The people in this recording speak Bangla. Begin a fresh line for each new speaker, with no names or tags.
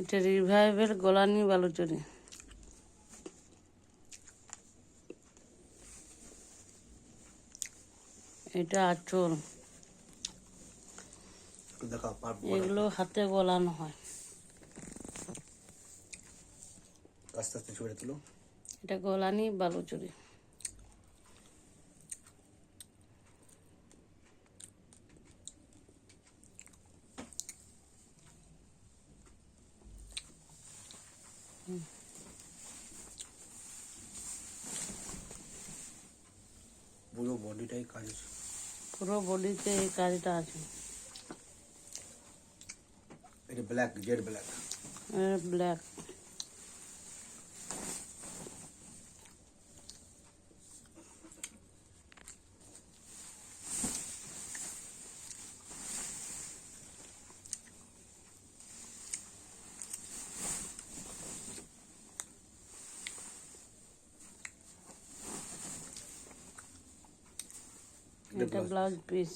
এটা রিভাইভের গোলানি বালুচরি এটা আচল। এগুলো হাতে গলানো হয়।
আস্তে আস্তে ছড়ে তুলো।
এটা গোলানি বালুচরি
পুরো বডিটাই কাজ
পুরো বডিতে এই কাজটা আছে।
এটা ব্ল্যাক জেড black
black এটা ব্লাউজ পিস